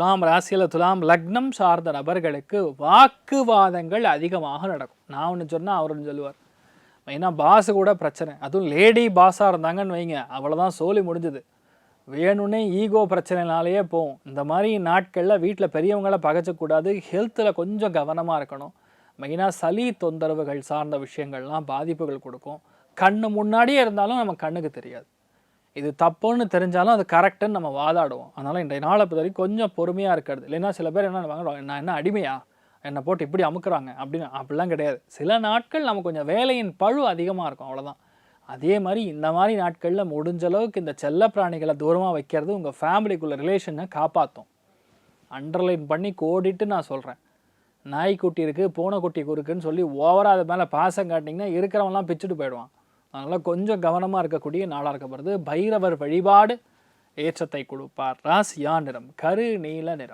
துலாம் ராசியில் துலாம் லக்னம் சார்ந்த நபர்களுக்கு வாக்குவாதங்கள் அதிகமாக நடக்கும். நான் ஒன்று சொன்னால் அவர் ஒன்று சொல்லுவார். மெயினாக பாஸு கூட பிரச்சனை. அதுவும் லேடி பாஸாக இருந்தாங்கன்னு வைங்க. அவ்வளோதான் சோலி முடிஞ்சுது. வேணும்னே ஈகோ பிரச்சனைனாலேயே போகும். இந்த மாதிரி நாட்களில் வீட்டில் பெரியவங்களை பகைச்சக்கூடாது. ஹெல்த்தில் கொஞ்சம் கவனமாக இருக்கணும். மெயினாக சளி தொந்தரவுகள் சார்ந்த விஷயங்கள்லாம் பாதிப்புகள் கொடுக்கும். கண்ணு முன்னாடியே இருந்தாலும் நம்ம கண்ணுக்கு தெரியாது. இது தப்புன்னு தெரிஞ்சாலும் அது கரெக்டுன்னு நம்ம வாதாடுவோம். அதனால் இன்றைய நாளை பொறுத்த வரைக்கும் கொஞ்சம் பொறுமையாக இருக்கிறது. இல்லைன்னா சில பேர் என்ன வாங்குறாங்க நான் என்ன அடிமையா? என்னை போட்டு இப்படி அமுக்குறாங்க அப்படின்னு. அப்படிலாம் கிடையாது. சில நாட்கள் நம்ம கொஞ்சம் வேலையின் பழு அதிகமாக இருக்கும் அவ்வளோதான் அதே மாதிரி இந்த மாதிரி நாட்களில் முடிஞ்ச அளவுக்கு இந்த செல்ல பிராணிகளை தூரமாக வைக்கிறது உங்கள் ஃபேமிலிக்குள்ள ரிலேஷனை காப்பாற்றும் அண்டர்லைன் பண்ணி கோடிட்டு நான் சொல்கிறேன் நாய்க்குட்டி இருக்குது பூனைக்குட்டி இருக்குன்னு சொல்லி ஓவராக அது மேலே பாசம் காட்டிங்கன்னா இருக்கிறவங்களாம் பிச்சுட்டு போயிடுவான். அதனால் கொஞ்சம் கவனமாக இருக்கக்கூடிய நாளாக இருக்கப்படுது பைரவர் வழிபாடு ஏற்றத்தை கொடுப்பார். ராசியா நிறம். கரு நீல நிறம்.